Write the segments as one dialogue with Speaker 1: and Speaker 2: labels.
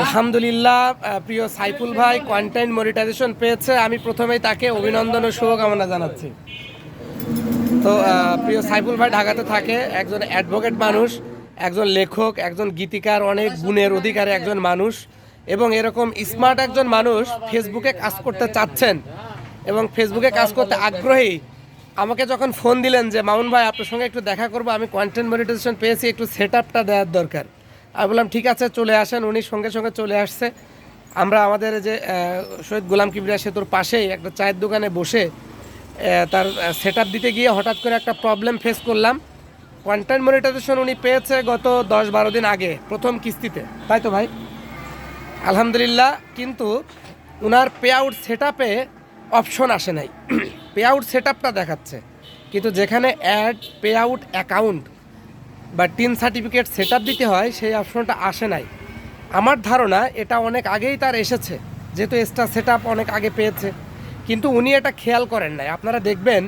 Speaker 1: আলহামদুলিল্লাহ প্রিয় সাইফুল ভাই কন্টেন্ট মনিটাইজেশন পেয়েছে। আমি প্রথমেই তাকে অভিনন্দন ও শুভকামনা জানাচ্ছি। তো প্রিয় সাইফুল ভাই ঢাকাতে থাকে, একজন অ্যাডভোকেট মানুষ, একজন লেখক, একজন গীতিকার, অনেক গুণের অধিকারী একজন মানুষ, এবং এরকম স্মার্ট একজন মানুষ ফেসবুকে কাজ করতে চাচ্ছেন, এবং ফেসবুকে কাজ করতে আগ্রহী। আমাকে যখন ফোন দিলেন যে, মামুন ভাই, আপনার সঙ্গে একটু দেখা করব, আমি কন্টেন্ট মনিটাইজেশন পেয়েছি, একটু সেট আপটা দেওয়ার দরকার। আমি বললাম, ঠিক আছে, চলে আসেন। উনি সঙ্গে সঙ্গে চলে আসছে। আমরা আমাদের যে শহীদ গোলাম কিবরিয়া সেতুর পাশেই একটা চায়ের দোকানে বসে তার সেট দিতে গিয়ে হঠাৎ করে একটা প্রবলেম ফেস করলাম। কন্টেন্ট মনিটাইজেশন উনি পেয়েছে গত দশ বারো দিন আগে, প্রথম কিস্তিতে। তাই তো ভাই? আলহামদুলিল্লাহ, কিন্তু ওনার পে আউট সেট অপশন আসে নাই। পে আউট সেট দেখাচ্ছে। কিন্তু যেখানে অ্যাড পে আউট অ্যাকাউন্ট বা টিন সার্টিফিকেট সেট দিতে হয়, সেই অপশনটা আসে নাই। আমার ধারণা এটা অনেক আগেই তার এসেছে, যেহেতু এক্সট্রা সেট অনেক আগে পেয়েছে। কিন্তু উনি এটা খেয়াল করেন নাই। আপনারা দেখবেন,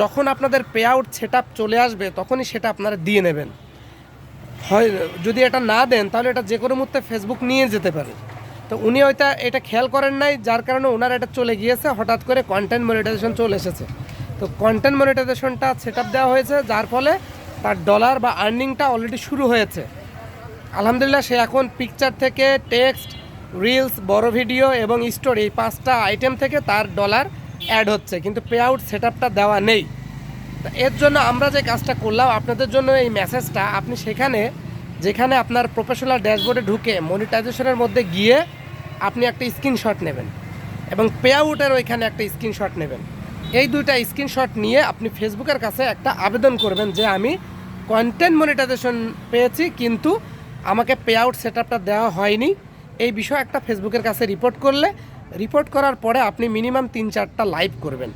Speaker 1: যখন আপনাদের পে আউট সেট চলে আসবে, তখনই সেটা আপনারা দিয়ে নেবেন। হয়, যদি এটা না দেন, তাহলে এটা যে কোনো মুহূর্তে ফেসবুক নিয়ে যেতে পারে। তো উনি হয়তো এটা খেয়াল করেন নাই, যার কারণে ওনার এটা চলে গিয়েছে, হঠাৎ করে কন্টেন্ট মনিটাইজেশন চলে এসেছে। তো কন্টেন্ট মনিটাইজেশনটা সেট দেওয়া হয়েছে, যার ফলে তার ডলার বা আর্নিংটা অলরেডি শুরু হয়েছে। আলহামদুলিল্লাহ, সে এখন পিকচার থেকে টেক্সট রিলস বড় ভিডিও এবং স্টোরি এই পাঁচটা আইটেম থেকে তার ডলার অ্যাড হচ্ছে। কিন্তু পে আউট সেট দেওয়া নেই। এর জন্য আমরা যে কাজটা করলাম, আপনাদের জন্য এই মেসেজটা আপনি সেখানে, যেখানে আপনার প্রফেশনাল ড্যাশবোর্ডে ঢুকে মনিটাইজেশনের মধ্যে গিয়ে আপনি একটা স্ক্রিনশট নেবেন এবং পে আউটের ওইখানে একটা স্ক্রিনশট নেবেন। এই দুইটা স্ক্রিনশট নিয়ে আপনি ফেসবুকের কাছে একটা আবেদন করবেন যে আমি কন্টেন্ট মনিটাইজেশন পেয়েছি কিন্তু আমাকে পে আউট সেট আপটা দেওয়া হয়নি। এই বিষয়ে একটা ফেসবুকের কাছে রিপোর্ট করলে রিপোর্ট করার পরে আপনি মিনিমাম তিন চারটা লাইভ করবেন।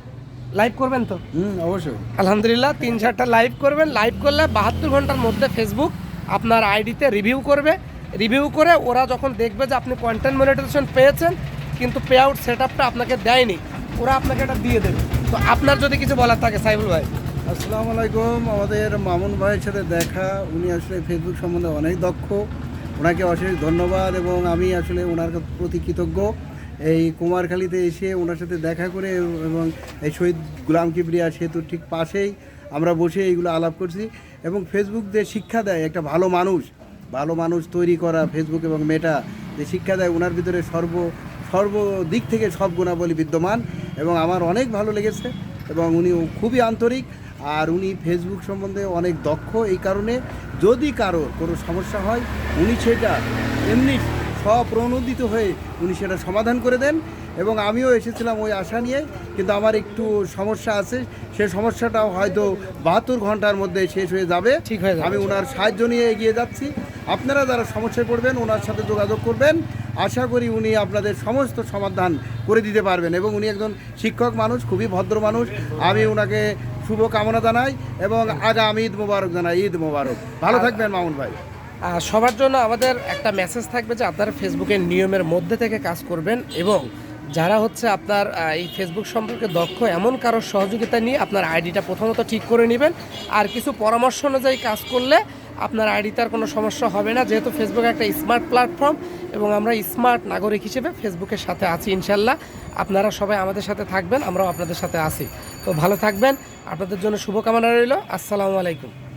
Speaker 1: লাইভ করবেন তো?
Speaker 2: হুম অবশ্যই।
Speaker 1: আলহামদুলিল্লাহ তিন চারটা লাইভ করবেন। লাইভ করলে বাহাত্তর ঘণ্টার মধ্যে ফেসবুক আপনার আইডিতে রিভিউ করবে। রিভিউ করে ওরা যখন দেখবে যে আপনি কন্টেন্ট মনিটাইজেশন পেয়েছেন কিন্তু পে আউট সেট আপটা আপনাকে দেয়নি ওরা আপনাকে এটা দিয়ে দেবে। তো আপনার যদি কিছু বলার থাকে সাইবুল ভাই।
Speaker 2: আসসালামু আলাইকুম। আমাদের মামুন ভাইয়ের সাথে দেখা। উনি আসলে ফেসবুক সম্বন্ধে অনেক দক্ষ। ওনাকে অশেষ ধন্যবাদ এবং আমি আসলে ওনার প্রতি কৃতজ্ঞ। এই কুমারখালীতে এসে ওনার সাথে দেখা করে এবং এই শহীদ গুলাম কিবরিয়া সেতুর ঠিক পাশেই আমরা বসে এইগুলো আলাপ করছি এবং ফেসবুক যে শিক্ষা দেয়, একটা ভালো মানুষ ভালো মানুষ তৈরি করা ফেসবুক এবং মেটা যে শিক্ষা দেয় ওনার ভিতরে সর্ব সর্বদিক থেকে সব গুণাবলী বিদ্যমান এবং আমার অনেক ভালো লেগেছে এবং উনি খুবই আন্তরিক। আর উনি ফেসবুক সম্বন্ধে অনেক দক্ষ। এই কারণে যদি কারও কোনো সমস্যা হয় উনি সেটা এমনি স্বপ্রণোদিত হয়ে উনি সেটা সমাধান করে দেন। এবং আমিও এসেছিলাম ওই আশা নিয়ে কিন্তু আমার একটু সমস্যা আছে। সে সমস্যাটাও হয়তো বাহাত্তর ঘণ্টার মধ্যে শেষ হয়ে যাবে।
Speaker 1: ঠিক হয়ে
Speaker 2: আমি ওনার সাহায্য নিয়ে এগিয়ে যাচ্ছি। আপনারা যারা সমস্যায় পড়বেন ওনার সাথে যোগাযোগ করবেন। আশা করি উনি আপনাদের সমস্ত সমাধান করে দিতে পারবেন। এবং উনি একজন শিক্ষক মানুষ খুবই ভদ্র মানুষ। আমি ওনাকে শুভ কামনা জানাই এবং আগামী ঈদ মোবারক জানাই ঈদ মোবারক। ভালো থাকবেন মামুন ভাই।
Speaker 1: সবার জন্য আমাদের একটা মেসেজ থাকবে যে আপনারা ফেসবুকের নিয়মের মধ্যে থেকে কাজ করবেন এবং যারা হচ্ছে আপনার এই ফেসবুক সম্পর্কে দক্ষ এমন কারোর সহযোগিতা নিয়ে আপনার আইডিটা প্রথমত ঠিক করে নেবেন। আর কিছু পরামর্শ অনুযায়ী কাজ করলে আপনার আইডিতে আর কোনো সমস্যা হবে না। যেহেতু ফেসবুক একটা স্মার্ট প্ল্যাটফর্ম এবং আমরা স্মার্ট নাগরিক হিসেবে ফেসবুকের সাথে আছি ইনশাল্লাহ। আপনারা সবাই আমাদের সাথে থাকবেন, আমরাও আপনাদের সাথে আছি। তো ভালো থাকবেন। আপনাদের জন্য শুভকামনা রইল। আসসালামু আলাইকুম।